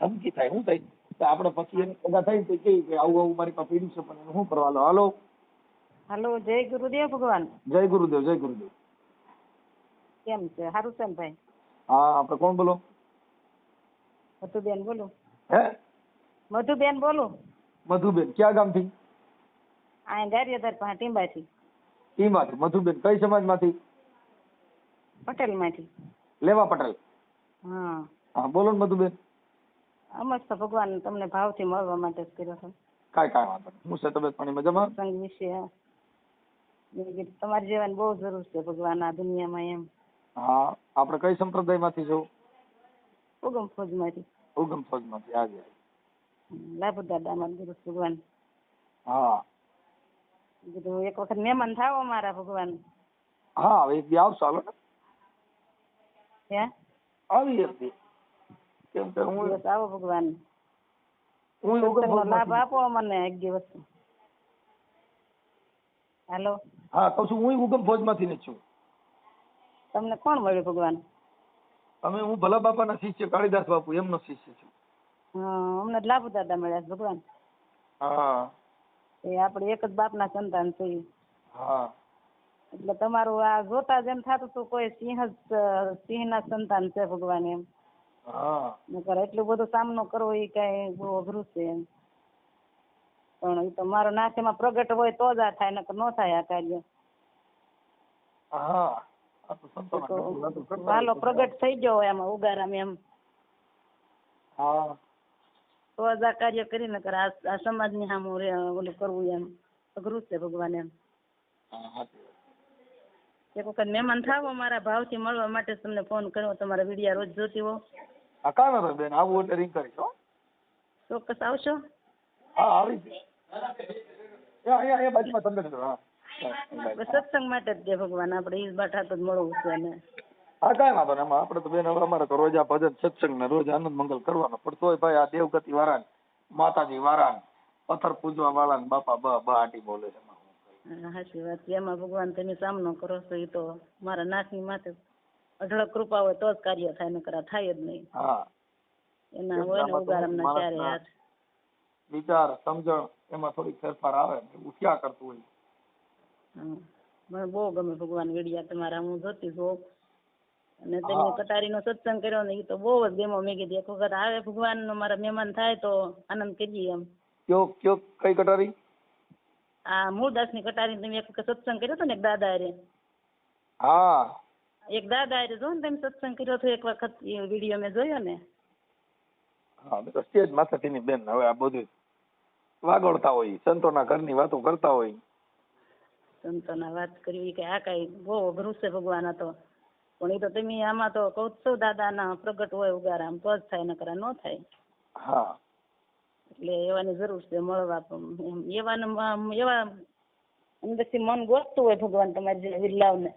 ધમકી થાય શું થાય? તો આપણે પછી એને ભેગા થાય તો કે આવું આવું મારી પાસે પીડ્યું છે પણ એને શું લો? હાલો? હાલો જય ગુરુદેવ ભગવાન. જય ગુરુદેવ જય ગુરુદેવ. કેમ છે? સારું છે ને ભાઈ? હા આપણે કોણ બોલો? મધુબેન બોલો. હે? મધુબેન બોલો. મધુબેન ક્યાં ગામથી? અહીંયા ગારિયાધાર પાસે ટીંબાથી. ઈમાંથી મધુબેન કઈ સમાજમાંથી? પટેલમાંથી. લેવા પટેલ. હા. હા બોલો ને મધુબેન. અમસ્ત ભગવાન તમને ભાવથી મળવા માટે જ કર્યો છે કાંઈ કાંઈ વાંધો નહીં. હું છે તબિયત પાણી મજામાં? સંગ વિશે તમારી જેવાની બહુ જરૂર છે ભગવાન આ દુનિયામાં એમ. હા આપણે કઈ સંપ્રદાયમાંથી છો? ઉગમ ફોજમાંથી. ઉગમ ફોજમાંથી આજે લાભુ દાદા અમારા ગુરુ ભગવાન. હા. કીધું એક વખત મહેમાન થાવ અમારા ભગવાન. હા એક દી આવશો હાલો ને. હે? આવી એક દી. કેમ કે હું દિવસ આવો ભગવાન. હું લાભ આપો અમને એક દિવસ. હેલો. હા કહું છું હું ઉગમ ફોજમાંથી જ છું. તમને કોણ મળ્યું ભગવાન? અમે હું ભલા બાપાના શિષ્ય કાળીદાસ બાપુ એમનો શિષ્ય છું. અમને લાભ દાદા મળ્યા છે ભગવાન. હા. એ આપણે એક જ બાપના સંતાન છીએ હા. એટલે તમારું આ જોતા જ એમ થતું હતું કોઈ સિંહ જ ના સિંહના સંતાન છે ભગવાન એમ. હા. નકર એટલું બધું સામનો કરવો એ કઈ બહુ અઘરું છે પણ એ તો મારો નાશ એમાં પ્રગટ હોય તો જ આ થાય નકર ન થાય આ કાર્ય. હા. વાલો પ્રગટ થઈ ગયો હોય આમાં ઉગારામ એમ. હા. તો જ આ કાર્ય કરી નકર આ આ સમાજની સામું ઓલું કરવું એમ. અઘરું છે ભગવાન એમ. એક વખત મહેમાન થાવ મારા ભાવથી મળવા માટે તમને ફોન કર્યો તમારા વિડીયા રોજ જોતી હો હા કાંઈ વાંધો બેન આવું એટલે રિંગ કરીશ હો. ચોક્કસ આવશો? હા આવી જ. અહીંયા અહીંયા અહીંયા બાજુમાં તમને હા. હા, સત્સંગ માટે જ છે ભગવાન આપણે ઈ બાઠા તો મળવું છે ને હા કાંઈ વાંધો ને એમાં આપણે તો બેન હવે અમારે તો રોજ આ ભજન સત્સંગ ને રોજ આનંદ મંગલ કરવાનો પણ તોય ભાઈ આ દેવગતિ વાળા માતાજી વાળા પથ્થર પૂજવા વાળા ને બાપા બ બ આટી બોલે છે. સાચી વાત એમાં ભગવાન તમે સામનો કરો છો એ તો મારા નાથની માથે અઢળક કૃપા હોય તો જ કાર્ય થાય નકર થાય જ નહીં. એના હોય ને ઉગારામના ચારે હાથ. વિચાર સમજણ એમાં થોડીક ફેરફાર આવે ને એવું થયા કરતું હોય. મને બહુ ગમે ભગવાન વેડિયા તમારા હું જોતી છું. અને તમે હા. કટારીનો સત્સંગ કર્યો ને એ તો બહુ જ ગેમો મેં કીધી એક વખત આવે ભગવાન નો મારા મહેમાન થાય તો આનંદ કરીએ એમ. કયો કયો કઈ કટારી? આ મૂળદાસની કટારી તમે એક વખત સત્સંગ કર્યો તો ને દાદા રે? હા. એક દાદા એ જો ને તમે સત્સંગ કર્યો હતો એક વખત એ વીડિયો મેં જોયો ને. હા તો સ્ટેજ માથેથી બેન. હવે આ બધું વાગોળતા હોય સંતોના ઘરની વાતો કરતા હોય. સંતોના વાત કરવી કે આ કઈ બહુ અઘરું છે ભગવાન તો. પણ એ તો તમે આમાં તો કહું છો દાદાના પ્રગટ હોય ઉગારામ તો જ થાય નકર ન થાય. હા. એટલે એવાની જરૂર છે મળવા એવાને એવા અંદરથી મન ગોતતું હોય ભગવાન તમારી જેવા વિરલાવને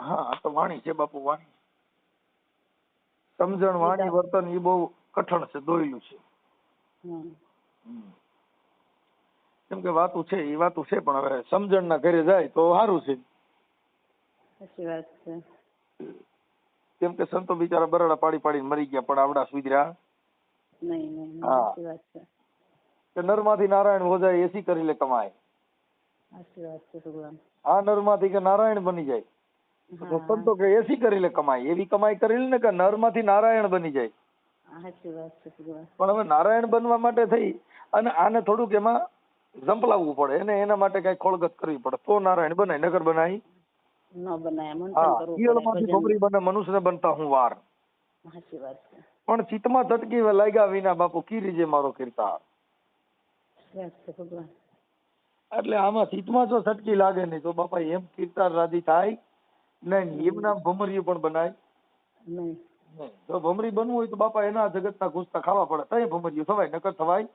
હા તો વાણી છે બાપુ વાણી. સમજણ વાણી વર્તન એ બહુ કઠણ છે દોયલું છે. કેમ કે વાતું છે એ વાતું છે પણ હવે સમજણ ના ઘરે જાય તો સારું છે. સાચી વાત છે. કેમ કે સંતો બિચારા બરાડા પાડી પાડી મરી ગયા પણ આવડા સુધર્યા. નહીં નહીં. સાચી વાત છે. કે નરમાંથી નારાયણ હોજાય એસી કરી લે કમાય. સાચી વાત છે ભગવાન. આ નરમાંથી કે નારાયણ બની જાય. સંતો કે એસી કરી લે કમાઈ એવી કમાઈ કરી લે ને કે નરમાંથી નારાયણ બની જાય. પણ હવે નારાયણ બનવા માટે થઈ અને આને થોડુંક એમાં ઝંપલાવવું પડે એને એના માટે કઈ ખોળગત કરવી પડે. તો નારાયણ બનાય નગર બનાય. ન બનાય મંથન કરવું બને મનુષ્યને બનતા હું વાર. પણ ચિત્તમાં તટકી લાગ્યા વિના બાપુ કીરીજે મારો કીર્તા સાચી વાત છે ભગવાન. એટલે આમાં ચિત્તમાં જો સટકી લાગે નહીં તો બાપા એમ કીર્તાર રાજી થાય નહીં એમના ભમરીયું પણ બનાય. નહીં. તો જો ભમરી બનવું હોય તો બાપા એના જગતના ઘૂસતા ખાવા પડે. તય ભમરીયું થવાય નકર થવાય.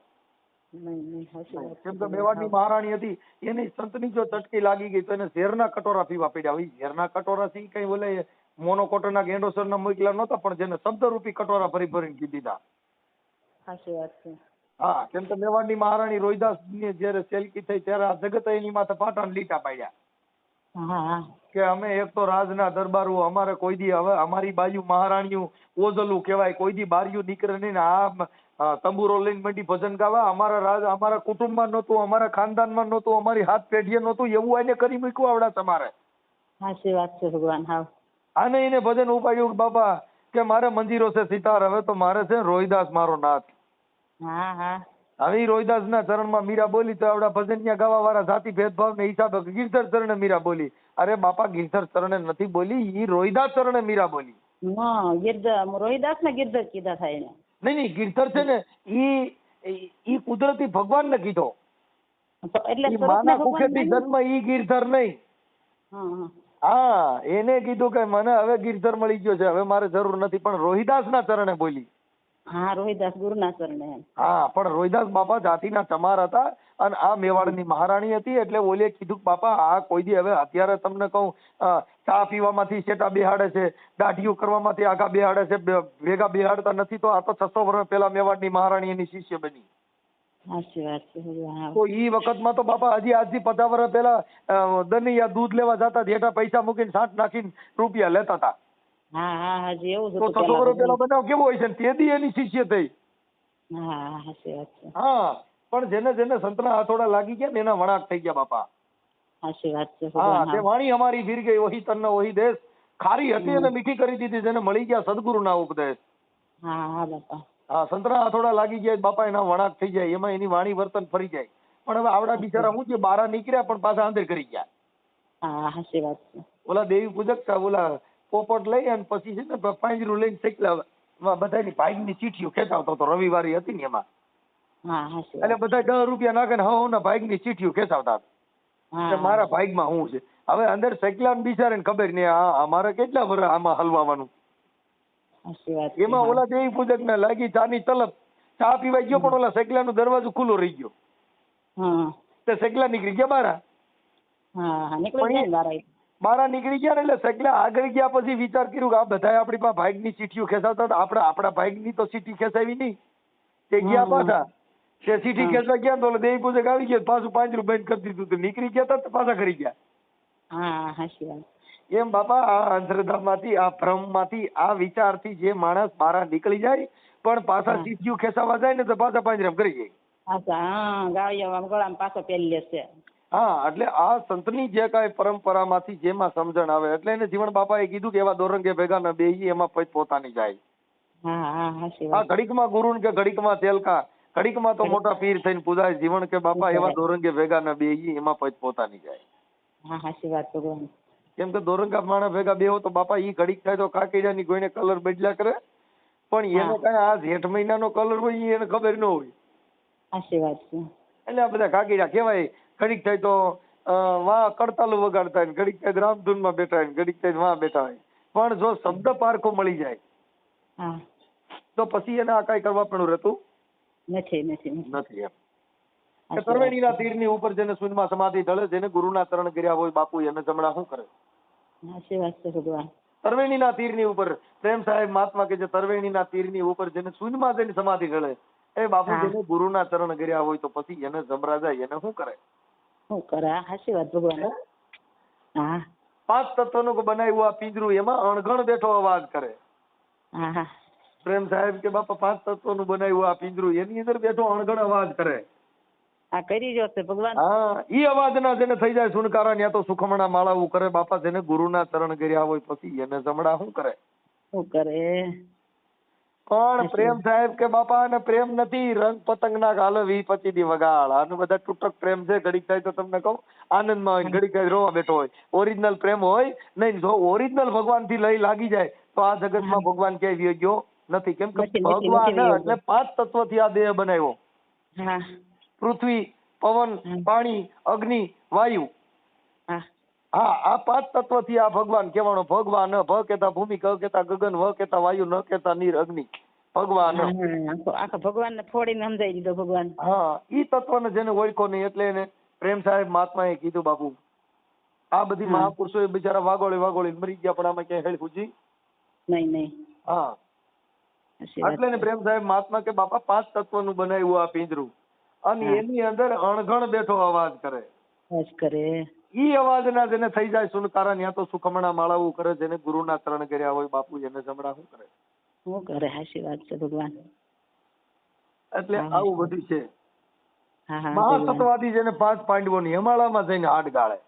કેમ કે મેવાડની મહારાણી હતી એની સંતની જો ચટકી લાગી ગઈ તો એને ઝેરના કટોરા પીવા પડ્યા. હોય ઝેરના કટોરા થી કઈ બોલે મોનોકોટના ગેંડોસરના મોકલા નહોતા પણ જેને શબ્દરૂપી કટોરા ભરી ભરીને કીધી દીધા. સાચી વાત છે. હા કેમ કે મેવાડની મહારાણી રોહિદાસની જયારે સેલકી થઈ ત્યારે આ જગત એની માથે પાટણ લીટા પાડ્યા. હા. કે અમે એક તો રાજના દરબારો અમારે કોઈ દી હવે અમારી બાજુ મહારાણીયું ઓઝલું કહેવાય કોઈ દી બારીયું નીકળે નહીં ને આ તંબુરો લઈને મંડી ભજન ગાવા. અમારા રાજ અમારા કુટુંબમાં નહોતું અમારા ખાનદાનમાં નહોતું અમારી હાથ પેઢીએ નહોતું એવું એને કરી મૂક્યું આવડા તમારે. સાચી વાત છે ભગવાન હા. આને એને ભજન ઉપાડ્યું બાપા કે મારે મંજીરો છે સિતાર હવે તો મારે છે રોહિદાસ મારો નાથ. હા હા. હવે ઈ રોહિદાસના ચરણમાં મીરા બોલી તો આવડા ભજનિયા ગાવા વાળા જાતિ ભેદભાવ ને હિસાબે ગીરધર ચરણે મીરા બોલી. અરે બાપા ગીરધર ચરણે નથી બોલી ઈ રોહિદાસ ચરણે મીરા બોલી. હા ગિરધર રોહિદાસ ને ગીરધર કીધા થાય એને. નહીં નહીં ગીરધર છે ને ઈ ઈ કુદરતી ભગવાન ને કીધો એટલે માના કુખેથી જન્મ ઈ ગીરધર નહીં. હા એને કીધું કે મને હવે ગીરધર મળી ગયો છે હવે મારે જરૂર નથી પણ રોહિદાસ ના ચરણે બોલી. હા રોહિદાસ ગુરુના ચરણે હા પણ રોહિદાસ બાપા જાતિના ચમાર હતા અને આ મેવાડની મહારાણી હતી એટલે ઓલે કીધું બાપા આ કોઈ દી હવે અત્યારે તમને કહું ચા પીવામાંથી શેટા બેહાડે છે દાઢીઓ કરવામાંથી આગા બેહાડે છે ભેગા બેહાડતા નથી તો આ તો છસો વર્ષ પહેલા મેવાડની મહારાણી એની શિષ્ય બની. તો ઈ વખતમાં તો બાપા હજી આજથી પચાસ વર્ષ પહેલા દનિયા દૂધ લેવા જતા હેઠા પૈસા મૂકીને સાંઠ નાખીને રૂપિયા લેતા હતા. હા હા હાજી એવું જ તો છસો વર્ષ પેલા બનાવ કેવો હોય છે ને? તેથી એની શિષ્ય થઈ હા હા વાત છે. હા પણ જેને જેને સંતના હાથોડા લાગી ગયા ને એના વણાક થઈ ગયા બાપા. સાચી વાત છે હા તે વાણી અમારી ફીર ગઈ ઓહી તન્ન ઓહી દેશ. ખારી હતી અને મીઠી કરી દીધી જેને મળી ગયા સદગુરુના ઉપદેશ. હા હા બાપા. હા સંતના હાથોડા લાગી ગયા બાપા એના વણાક થઈ જાય એમાં એની વાણી વર્તન ફરી જાય. પણ હવે આવડા બિચારા હું છે બારા નીકળ્યા પણ પાછા અંદર કરી ગયા. હા સાચી વાત છે. ઓલા દેવી પૂજક ઓલા પોપટ લઈ અને પછી છે ને પાંજરું લઈને શેકલા બધાની ભાઈની ચીઠીઓ ખેંચાવતો હતો. રવિવારી હતી ને એમાં. એટલે બધા દસ રૂપિયા નાખે ને હવ ના ભાઈની ચીઠીઓ ખેંચાવતા હા કે મારા ભાગમાં શું છે. હવે અંદર સાયકલા બિચારે ખબર નહીં આ અમારે કેટલા વર્ષ આમાં હલવાવાનું? એમાં ઓલા દેવી પૂજક ને લાગી ચાની તલબ. ચા પીવા ગયો પણ ઓલા શેકલાનો દરવાજો ખુલ્લો રહી ગયો. હા. તે સેકલા નીકળી ગયા બારા. હા નીકળી ગયા ને એટલે સગલે આગળ ગયા પછી વિચાર કર્યું કે આ બધાય આપણી પાસે ભાગની ચીઠીઓ ખેંચાતા હતા. આપણે આપણા ભાગની તો ચીઠી ખેંચાવી નહીં. તે ગયા પાછા. તે ચીઠી ખેંચવા ગયા તો દેવી પૂજક આવી ગયા પાછું પાંજરું બંધ કરી દીધું તો નીકળી ગયા તા પાછા કરી ગયા. હા સાચી વાત. એમ બાપા આ અંધશ્રદ્ધામાંથી આ ભ્રમમાંથી આ વિચારથી જે માણસ બહાર નીકળી જાય પણ પાછા. ચીઠીઓ ખેંચાવા જાય ને તો પાછા પાંજરામ કરી જાય. પાછા હા ગાળિયામાં ગળામાં પાછો પહેરી લેશે. હા એટલે આ સંતની જે કાંઈ પરંપરામાંથી જેમાં સમજણ આવે એટલે એને જીવન બાપાએ કીધું કે એવા દોરંગે ભેગા ન બેહી એમાં પછી પોતાની જાય. હા ઘડીકમાં ગુરુ કે ઘડીકમાં તેલકા ઘડીકમાં તો મોટા પીર થઈને પૂજાય જીવન કે બાપા એવા દોરંગે ભેગા ન બેહી એમાં પછી પોતાની જાય. હા સાચી વાત ભગવાન કેમ કે દોરંગા માણસ ભેગા બેહો તો બાપા ઈ ઘડીક થાય તો કાકીડાની કોઈને કલર બદલ્યા કરે. પણ એનો. કાંઈ આ જેઠ મહિનાનો કલર હોય એને ખબર ન હોય. એટલે આ બધા કાકીડા કહેવાય ઘડીક થાય તો વા કડતાલું વગાડતા હોય ઘડીક થાય રામધૂનમાં બેઠા હોય ઘડીક થાય વાં બેઠા હોય પણ જો શબ્દ પારખો મળી જાય તો પછી એને આ કાંઈ કરવા પણ રહેતું નથી નથી નથી. એમ. તરવેણીના તીરની ઉપર જેને શૂન્યમાં સમાધિ ઢળે જેને ગુરુના ચરણ કર્યા હોય બાપુ એને જમણા શું કરે સાચી તીરની તરવેણીના તીરની ઉપર પ્રેમ સાહેબ મહાત્મા કે જે તરવેણીના તીરની ઉપર જેને શૂન્યમાં જેની સમાધિ ઢળે એ બાપુ. જેને ગુરુના ચરણ કર્યા હોય તો પછી એને જમરા જાય એને શું કરે શું કરે? હા ભગવાન હા. પાંચ તત્વનું બનાવ્યું આ પિંજરું એમાં અણઘણ બેઠો અવાજ કરે. હા પ્રેમ સાહેબ કે બાપા પાંચ તત્વનું બનાવ્યું આ પિંજરું એની અંદર બેઠો અણઘણ અવાજ કરે. આ કરી છે ભગવાન. હા ઈ અવાજના જેને થઈ જાય સુનકારા ત્યાં તો સુખમણા માળાવું કરે. બાપા જેને ગુરુના ચરણ કર્યા હોય પછી એને જમડા શું કરે? શું કરે? પણ પ્રેમ સાહેબ કે બાપા અને પ્રેમ નથી રંગ પતંગ ના ગાલે વી પચી દી વગાડ આનું બધા તૂટક પ્રેમ છે ઘડીક થાય તો તમને કહું આનંદમાં હોય ઘડીક થાય રોવા બેઠો હોય. ઓરિજિનલ પ્રેમ હોય નહીં જો ઓરિજિનલ ભગવાનથી લઈ લાગી જાય તો આ જગતમાં ભગવાન ક્યાંય વિયો ગયો નથી. કેમ કે ભગવાન એટલે પાંચ તત્વથી આ દેહ બનાવ્યો. પૃથ્વી પવન પાણી અગ્નિ વાયુ. હા આ પાંચ તત્વથી આ ભગવાન કહેવાનો ભગવાન ભ કેતા ભૂમિ ક કેતા ગગન વ કેતા વાયુ ન કેતા નીર અગ્નિ. ભગવાન આખો આખા ભગવાન ને ફોડીને સમજાવી દીધો ભગવાન. હા ઈ તત્વને જેને ઓળખો નહીં એટલે એને પ્રેમ સાહેબ મહાત્માએ કીધું બાપુ આ બધી મહાપુરુષો એ બિચારા વાગોળી વાગોળી મરી ગયા પણ આમાં ક્યાંય હેળ પૂજી નહીં નહીં. હા. એટલે ને પ્રેમ સાહેબ મહાત્મા કે બાપા પાંચ તત્વનું બનાવ્યું આ પિંજરું. અને એની અંદર અણઘણ બેઠો અવાજ કરે. અવાજ કરે. ઈ અવાજના જેને થઈ જાય સુનકારા ત્યાં તો સુખમણા માળાવું કરે જેને ગુરુના ચરણ કર્યા હોય બાપુ એને જમણા શું કરે? શું કરે? હાચી વાત છે ભગવાન. એટલે આવું બધું છે. મહાસત્વાદી જેને પાંચ પાંડવોની હિમાળામાં જઈને હાડ ગાળે.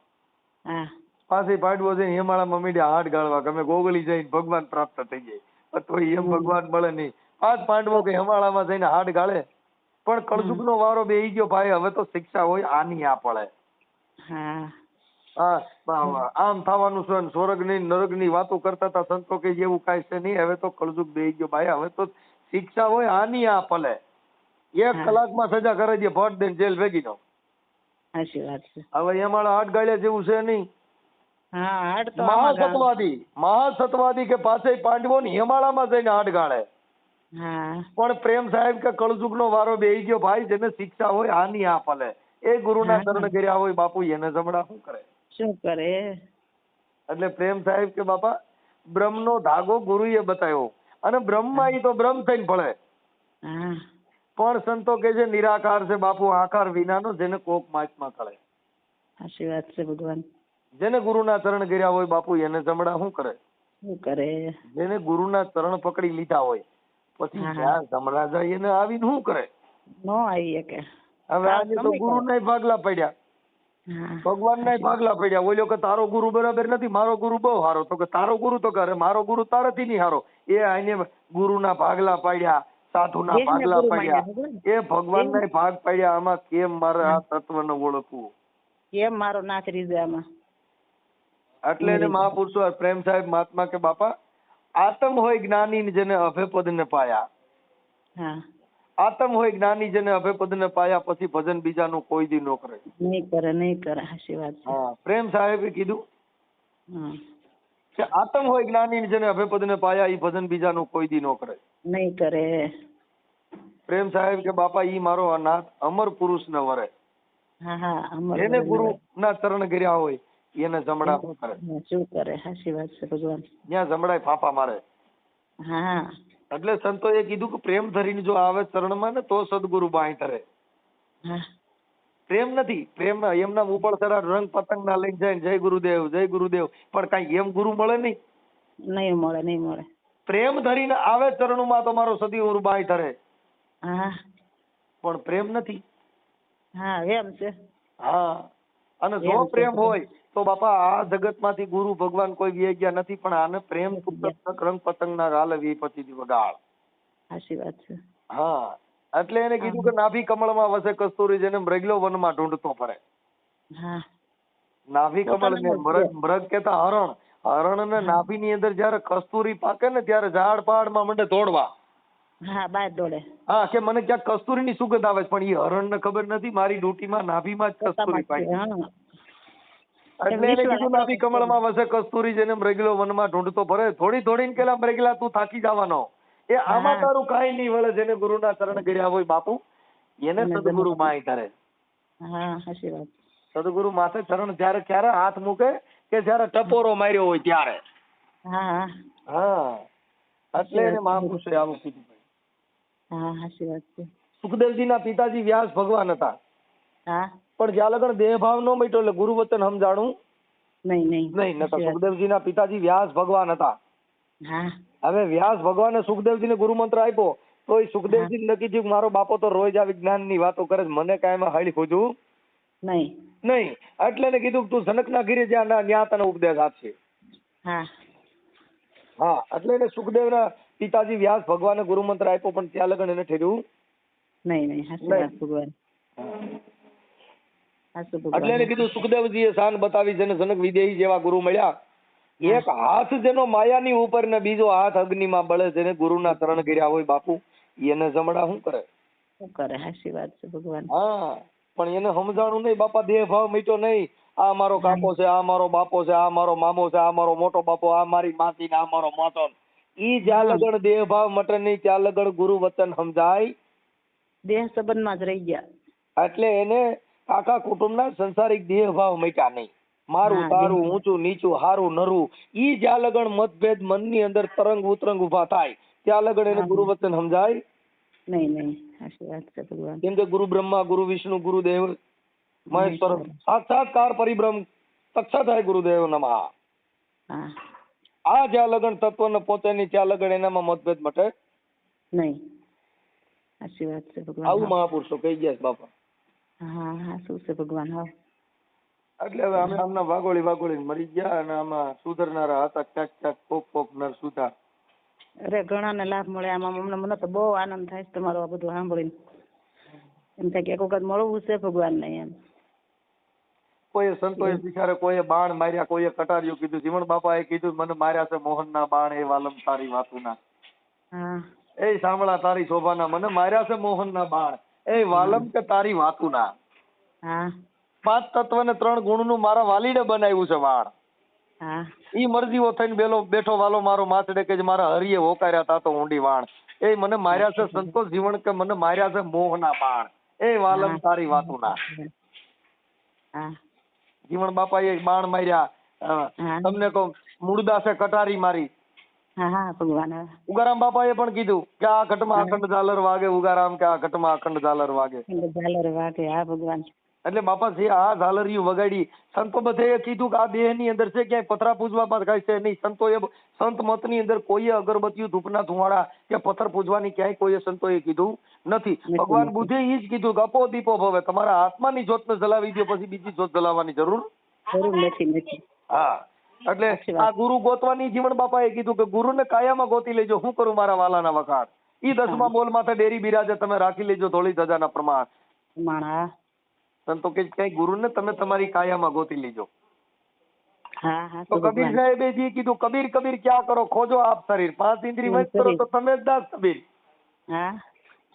પાસે પાંડવો જઈને હિમાળામાં મીડિયા હાડ ગાળવા. ગમે ગોગલી જઈને ભગવાન પ્રાપ્ત થઈ જાય. તો એમ ભગવાન મળે નહીં. પાંચ પાંડવો કે હિમાળામાં જઈને હાડ ગાળે. પણ કળજુગનો વારો બે ગયો ભાઈ હવે તો શિક્ષા હોય આની આ પડે. આમ થવાનું છે ને નરકની વાતો કરતા હતા સંતો કે એવું કાંઈ છે નહીં હવે તો કળજુગ દઈ ગયો ભાઈ હવે તો શિક્ષા હોય આની આ પલે એક. કલાકમાં સજા કરે છે ભટ દઈને જેલ ભેગી નો વાત છે. હવે એમાં હાડ ગાળ્યા જેવું છે નહીં. મહાસત્વાદી મહાસત્વાદી કે પાસે પાંડવો ને હિમાળામાં જઈને હાડ ગાળે પણ પ્રેમ સાહેબ કે કળજુગનો વારો બેહી ગયો ભાઈ જેને શિક્ષા હોય આની આ પલે એ ગુરુના હા. ચરણ કર્યા હોય બાપુ એને જમણા શું કરે? શું કરે? એટલે પ્રેમ સાહેબ કે બાપા બ્રહ્મનો ધાગો ગુરુએ બતાવ્યો. અને બ્રહ્મમાં ઈ તો બ્રહ્મ થઈને ભળે પણ સંતો કે છે નિરાકાર છે બાપુ આકાર વિનાનો જેને કોક માચમાં કળે સાચી વાત છે ભગવાન. જેને ગુરુના ચરણ કર્યા હોય બાપુ એને જમડા શું કરે? શું કરે? જેને ગુરુના ચરણ પકડી લીધા હોય પછી. જ્યાં જમડા જાય એને આવીને શું કરે? નો આવી શકે હવે આજે તો ગુરુ ભાગલા પડ્યા. ભગવાન નાય ભાગલા પડ્યા. ઓલ્યો કે તારો ગુરુ બરાબર નથી મારો ગુરુ બહુ હારો. તો કે તારો ગુરુ તો કરે મારો ગુરુ તારાથી નહીં હારો. એ આને ગુરુના ભાગલા પાડ્યા સાધુ ના ભાગલા ગુરુ પાડ્યા. એ ભગવાન નાય ભાગ પાડ્યા. આમાં કેમ મારે આ તત્વ ને ઓળખવું? કેમ મારો નાથ રીઝે આમાં? એટલે એને મહાપુરુષો પ્રેમ સાહેબ મહાત્મા કે બાપા આતમ હોય જ્ઞાની જેને અભેપદ ને પાયા. હા. આતમ હોય જ્ઞાની જેને અભયપદ ને પાયા પછી ભજન બીજાનું કોઈ દી ન કરે. નહીં કરે નહીં કરે હાશી વાત હા પ્રેમ સાહેબે કીધું કે આતમ હોય જ્ઞાની જેને અભયપદ ને પાયા ઈ ભજન બીજાનું કોઈ દી ન કરે. નહીં કરે. પ્રેમ સાહેબ કે બાપા ઈ મારો અનાથ અમર પુરુષ ને વરે જેને ગુરુ ના ચરણ કર્યા હોય એને જમણા શું કરે. શું કરે હાચી વાત છે ભગવાન. ત્યાં જમણાય ફાફા મારે. હા. એટલે સંતોએ કીધું કે પ્રેમ ધરીને જો આવે શરણમાં ને તો સદગુરુ બાઈ ધરે પ્રેમ નથી. પ્રેમ એમના ઉપર સરા રંગ પતંગ ના લઈને જાય જય ગુરુદેવ જય ગુરુદેવ. પણ કઈ એમ ગુરુ મળે નહીં. નહીં મળે નહીં મળે. પ્રેમ ધરીને આવે ચરણમાં તો મારો સદી ઉરુ બાઈ ધરે પણ પ્રેમ નથી. હા એમ છે. હા. અને જો પ્રેમ હોય તો બાપા આ જગતમાંથી ગુરુ ભગવાન કોઈ વી ગયા નથી પણ આને પ્રેમ પુસ્તક રંગ પતંગ ના ગાલે વી પછી વગાડ સાચી વાત છે. હા એટલે એને કીધું કે નાભી કમળમાં વસે કસ્તુરી જેને મૃગલો વનમાં ઢૂંઢતો ફરે. નાભી કમળ ને મૃગ મૃગ કેતા હરણ હરણ. ને નાભી ની અંદર જયારે કસ્તુરી પાકે ને ત્યારે ઝાડ પહાડમાં મંડે દોડવા. હા બાર દોડે. હા કે મને ક્યાંક કસ્તુરી ની સુગંધ આવે છે પણ એ હરણ ને ખબર નથી મારી ડૂટીમાં નાભીમાં જ કસ્તુરી પાકે. એટલે એને કીધું નાભી કમળમાં વસે કસ્તુરી જેને મૃગલો વનમાં ઢૂંઢતો ફરે. થોડી થોડી કેલા મૃગલા તું થાકી જવાનો. એ આમાં તારું કાંઈ નહીં વળે જેને ગુરુના ચરણ ગળ્યા હોય બાપુ. એને સદગુરુ માય કરે સદગુરુ માથે ચરણ જ્યારે ક્યારે હાથ મૂકે કે જ્યારે ટપોરો માર્યો હોય ત્યારે. હા. એટલે એને મહાપુરુષે આવું કીધું હા સાચી વાત છે. સુખદેવજીના પિતાજી વ્યાસ ભગવાન હતા. હા. પણ જ્યાં લગન દેહ ભાવ ન મટ્યો એટલે ગુરુ વચન સમજાણું? નહીં નહીં. નહીં નતા. સુખદેવજીના પિતાજી વ્યાસ ભગવાન હતા. હવે વ્યાસ ભગવાને સુખદેવજીને ગુરુ મંત્ર આપ્યો તો એ સુખદેવજી નક્કી થયું મારો બાપો તો રોજ આ વિજ્ઞાનની વાતો કરે મને કાંઈ હળી ખોજું? નહીં. નહીં. એટલે એને કીધું તું જનકના ગીરે જ્યાં ના ત્યાં તને ઉપદેશ આપશે. હા. હા એટલે એને સુખદેવના પિતાજી વ્યાસ ભગવાને ગુરુ મંત્ર આપ્યો પણ ત્યાં લગન એને ઠેર્યું નહીં નહીં. ભગવાન. એટલે એને કીધું સુખદેવજી એ શાન બતાવી જેને જનક વિદેહી જેવા ગુરુ મળ્યા. એક હાથ જેનો માયાની ઉપર ને બીજો હાથ અગ્નિમાં બળે જેને ગુરુના ચરણ કર્યા હોય બાપુ એને જમણા શું કરે? શું કરે? હાસી વાત છે ભગવાન. હા પણ એને સમજાણું નહીં બાપા દેહ ભાવ મીઠો નહીં. આ મારો કાકો છે આ મારો બાપો છે આ મારો મામો છે આ મારો મોટો બાપો આ મારી માસી ને આ મારો મોટો ઈ જ્યાં લગણ દેહ ભાવ મટે નહીં ત્યાં લગણ ગુરુ વચન સમજાય. દેહ સંબંધમાં જ રહી ગયા. એટલે એને આખા કુટુંબના સંસારિક દેહ ભાવ મટ્યા નહીં. મારું તારું ઊંચું નીચું હારું નરું ઈ જ્યાં લગણ મતભેદ મનની અંદર તરંગ ઉતરંગ ઊભા થાય. ત્યાં લગણ એને ગુરુ વચન સમજાય? નહીં નહીં. કેમ કે ગુરુ બ્રહ્મા ગુરુ વિષ્ણુ ગુરુ દેવ મહેશ્વર. સાક્ષાત્કાર પરિબ્રહ્મ તક્ષાધાય ગુરુદેવ નમઃ. આ જ્યાં લગન તત્વને પોતે ની ત્યાં લગન એનામાં મતભેદ મટે? નહીં. આવું મહાપુરુષો કહી ગયા છે બાપા. હા હા શું છે ભગવાન હા. એટલે હવે અમે આમના વાગોળી વાગોળી મરી ગયા અને આમાં સુધરનારા હતા ક્યાંક ક્યાંક કોક કોક નર સુધા. અરે ઘણાને લાભ મળે આમાં અમને મને તો બહુ આનંદ થાય છે તમારો આ બધું સાંભળીને. એમ થાય કે એક વખત મળવું છે ભગવાનને એમ. કોઈએ સંતોએ બિચારે કોઈએ બાણ માર્યા કોઈએ કટારિયું કીધું. જીવણ બાપાએ કીધું મને માર્યા છે મોહનના બાણ એ વાલમ તારી વાતુના. ના એ સાંભળા તારી શોભાના મને માર્યા છે મોહનના બાણ. એ વાલમ કે તારી વાતુના? હા. પાંચ તત્વ ને ત્રણ ગુણનું મારા વાલીડે બનાવ્યું છે વાળ. હા. ઈ મરજીઓ થઈને બેલો બેઠો વાલો મારો માથડે કે મારા હરિએ હોકાર્યા તા તો ઊંડી વાણ એ મને માર્યા છે સંતોષ જીવણ કે મને માર્યા છે મોહના બાણ એ વાલમ. તારી વાતુના. જીવન બાપા એ બાણ માર્યા. તમને કહું મૂળદાસે કટારી મારી. હા હા ભગવાન ઉગારામ બાપાએ પણ કીધું કે આ ઘટમાં અખંડ ઝાલર વાગે ઉગારામ કે આ ઘટમાં અખંડ ઝાલર વાગે. એટલે ઝાલર વાગે હા ભગવાન. એટલે બાપા છે આ ઝાલરિયું વગાડી સંતો બધે કીધું કે આ દેહની અંદર છે ક્યાંય પથરા પૂજવામાં કાંઈ છે નહીં. સંતોએ સંત મતની અંદર કોઈએ અગરબત્તીઓ ધૂપના ધુમાડા કે પથ્થર પૂજવાની ક્યાંય કોઈએ સંતોએ કીધું નથી. ભગવાન બુધે બુદ્ધે ઈ જ કીધું કે અપો દીપો ભવે તમારા આત્માની જ્યોતને જલાવી દો પછી બીજી જ્યોત જલાવવાની જરૂર? જરૂર નથી નથી. હા. એટલે આ ગુરુ ગોતવાની જીવન બાપાએ કીધું કે ગુરુને કાયામાં ગોતી લેજો હું કરું મારા વાલાના વખાણ? ઈ દસમા બોલ માથે ડેરી બિરાજે તમે રાખી લેજો ધોળી ધજાના પ્રમાણ. માણા. તો કે કઈ ગુરુને તમે તમારી કાયામાં ગોતી લેજો. તો કબીર સાહેબે જી કીધું કબીર કબીર ક્યાં કરો? ખોજો આપ શરીર. પાંચ ઇન્દ્રી વંશ કરો તો તમે જ દાસ કબીર.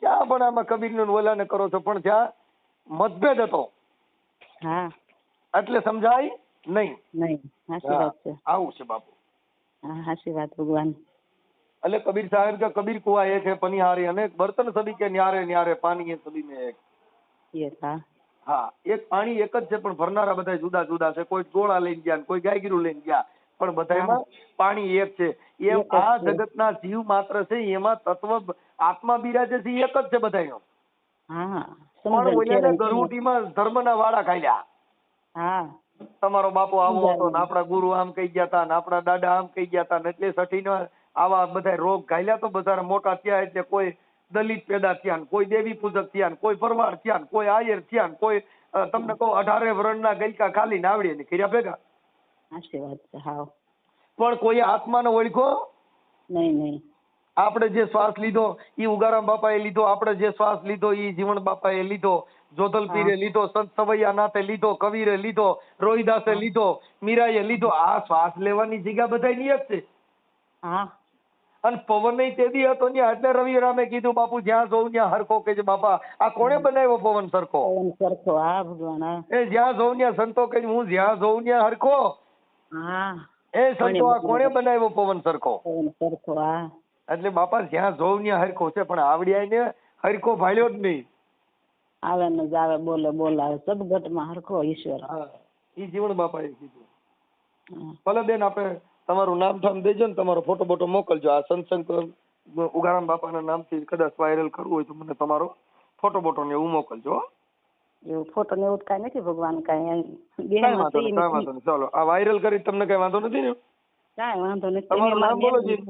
ક્યાં પણ આમાં કબીરનું ઓલાને કરો છો પણ જ્યાં મતભેદ હતો. એટલે સમજાય? નહીં. આવું છે બાપુ. હા વાત ભગવાન. એટલે કબીર સાહેબ કે કબીર કુવા એ છે પનિહારી અને બર્તન સદી કે ન્યારે ન્યારે પાણી એ સદી ને એક હા એક પાણી એક જ છે પણ ભરનારા બધા જુદા જુદા છે. કોઈ ગોળા લઈને ગયા કોઈ ગાયગીરું લઈને ગયા પણ બધામાં પાણી એક છે. એમ આ જગતના જીવ માત્ર છે એમાં તત્વ આત્મા બિરાજે છે એક જ છે બધાનો પણ ઓલાને ગરુડીમાં ધર્મના વાળા ખાઈ હા. તમારો બાપુ આવો હતો ને આપણા ગુરુ આમ કહી ગયા હતા ને આપણા દાદા આમ કહી ગયા હતા ને એટલે સઠીનો આવા બધા રોગ ઘાયલા તો બધા મોટા થયા એટલે કોઈ દલિત પેદા થયા ને કોઈ દેવી પૂજક થયા ને કોઈ પરમાર થયા ને કોઈ આયર થયા ને કોઈ તમને કહું અઢારે વર્ણના ગલકા ખાલી નાવડીએ ને કર્યા ભેગા. પણ કોઈ આત્માને ઓળખો નહીં નહીં. આપણે જે શ્વાસ લીધો એ ઉગારામ બાપાએ લીધો આપણે જે શ્વાસ લીધો એ જીવણ બાપાએ લીધો જોધલ પીરે લીધો સંત સવૈયા નાથે લીધો કવિરે લીધો રોહિદાસે લીધો મીરાએ લીધો આ શ્વાસ લેવાની જગ્યા બધા ની છે. અને પવન નહીં તેદી હતો ત્યાં એટલે રવિ રામે કીધું બાપુ જ્યાં જોઉં ત્યાં હરખો કે છે બાપા. આ કોણે બનાવ્યો પવન સરખો? સરખો હા ભગવાન એ જ્યાં જોઉં ત્યાં સંતો કે હું જ્યાં જોઉં ત્યાં હરખો. હા. એ સંતો આ કોણે બનાવ્યો પવન સરખો? પવન સરખો હા. એટલે બાપા જ્યાં જોઉં ત્યાં હરખો છે પણ આવડિયા ને હરખો ભાળ્યો જ નહીં. આવે ને આવે બોલે બોલાવે. સદગતમાં હરખો ઈશ્વર. હા જીવન બાપા એ કીધું. ભલે બેન આપણે તમારું નામ ઠામ દેજો ને તમારો ફોટો બોટો મોકલજો. આ સંસંગ ઉગારામ બાપાના નામથી કદાચ વાયરલ કરવું હોય તો મને તમારો ફોટો બોટો ને એવું મોકલજો. એવું ફોટો ને એવું કાંઈ નથી ભગવાન કાંઈ કાંઈ વાંધો નહીં કાંઈ વાંધો નહીં ચાલો આ વાયરલ કરી તમને કઈ વાંધો નથી ને? કાંઈ વાંધો નથી. તમારું નામ બોલો જી.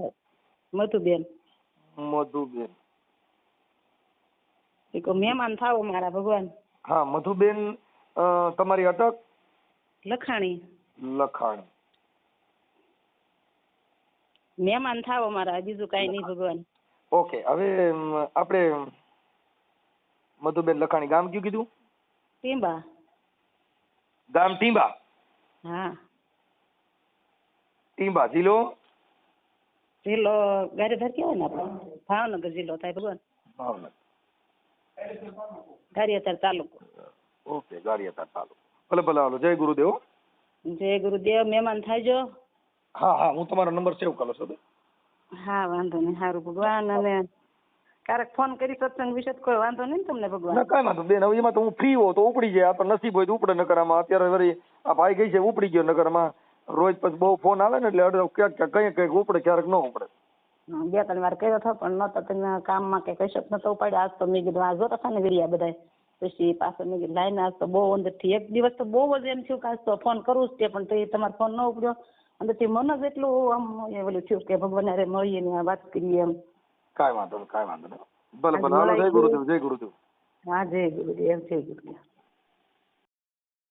મધુબેન. મધુબેન. એ કહું મહેમાન થાવો મારા ભગવાન. હા મધુબેન તમારી અટક? લખાણી. લખાણી. મહેમાન થાવો મારા બીજું કાંઈ નહીં ભગવાન. ઓકે હવે આપણે મધુબેન લખાણી ગામ કયું કીધું? ટીંબા. ગામ ટીંબા? હા. ટીંબા જિલ્લો જિલ્લો ગારીધાર કહેવાય ને આપણે ભાવનગર જિલ્લો થાય ભગવાન. ભાવનગર. તાલુકો. ઓકે ગાડિયાતાર તાલુકો. ભલે ભલે હાલો જય ગુરુદેવ. જય ગુરુદેવ મહેમાન થાયજો હા હા હું તમારો નંબર સેવ કરો છો હા. વાંધો નહીં સારું ભગવાન અને ક્યારેક ફોન કરી સત્સંગ વિશે કોઈ વાંધો નહીં તમને ભગવાન? કાંઈ વાંધો બેન હવે એમાં તો હું ફ્રી હો તો ઉપડી જાય આ તો નસીબ હોય તો ઉપડે નકર આમાં અત્યારે વળી આ ભાઈ ગઈ છે ઉપડી ગયો નકર આમાં રોજ પછી બહુ ફોન આવે ને એટલે અડધો ક્યાંક ક્યાંક કંઈક કંઈક ઉપડે ક્યારેક ન ઉપડે. બે ત્રણ વાર કર્યો હતો પણ નતો તમે કામમાં કે કશક નતો ઉપાડ્યો. આજ તો મેં કીધું આ જોતા ને વિરિયા બધા પછી પાછો મેં કીધું લાઈને આજ તો બહુ અંદરથી એક દિવસ તો બહુ જ એમ થયું કે આજ તો ફોન કરું જ તે પણ તે તમારો ફોન ન ઉપડ્યો. અંદરથી મન જ એટલું આમ ઓલું થયું કે ભગવાન અરે મળીએ ને વાત કરીએ એમ. કાંઈ વાંધો નહીં કાંઈ વાંધો નહીં. ભલે ભલે. જય ગુરુદેવ જય ગુરુદેવ. હા જય ગુરુદેવ જય ગુરુદેવ.